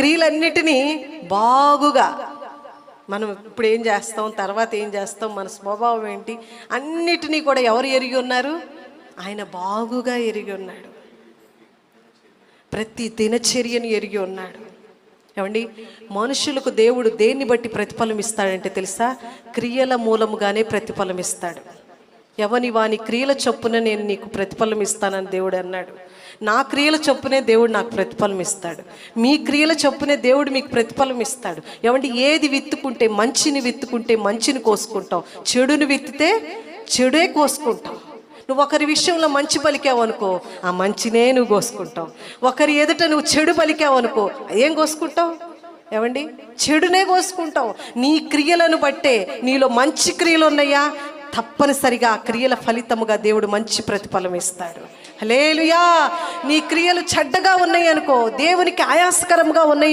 క్రియలన్నిటినీ బాగుగా మనం ఇప్పుడు ఏం చేస్తాం తర్వాత ఏం చేస్తాం మన స్వభావం ఏంటి అన్నిటినీ కూడా ఎవరు ఎరిగి ఉన్నారు? ఆయన బాగుగా ఎరిగి ఉన్నాడు. ప్రతి దినచర్యను ఎరిగి ఉన్నాడు. ఏమండి? మనుషులకు దేవుడు దేన్ని బట్టి ప్రతిఫలం ఇస్తాడంటే తెలుసా? క్రియల మూలముగానే ప్రతిఫలం ఇస్తాడు. ఎవని వాని క్రియల చొప్పున నేను నీకు ప్రతిఫలం ఇస్తానని దేవుడు అన్నాడు. నా క్రియల చొప్పునే దేవుడు నాకు ప్రతిఫలం ఇస్తాడు. మీ క్రియల చొప్పునే దేవుడు మీకు ప్రతిఫలం ఇస్తాడు. ఏమంటే ఏది విత్తుకుంటే మంచిని విత్తుకుంటే మంచిని కోసుకుంటాం. చెడుని విత్తితే చెడే కోసుకుంటాం. నువ్వు ఒకరి విషయంలో మంచి పలికావు అనుకో ఆ మంచినే నువ్వు కోసుకుంటావు. ఒకరి ఎదుట నువ్వు చెడు పలికావు అనుకో ఏం కోసుకుంటావు? ఏమండి? చెడునే కోసుకుంటావు. నీ క్రియలను బట్టే నీలో మంచి క్రియలు ఉన్నాయా? తప్పనిసరిగా ఆ క్రియల ఫలితముగా దేవుడు మంచి ప్రతిఫలం ఇస్తాడు. లేలుయా నీ క్రియలు చెడ్డగా ఉన్నాయి అనుకో దేవునికి ఆయాసకరంగా ఉన్నాయి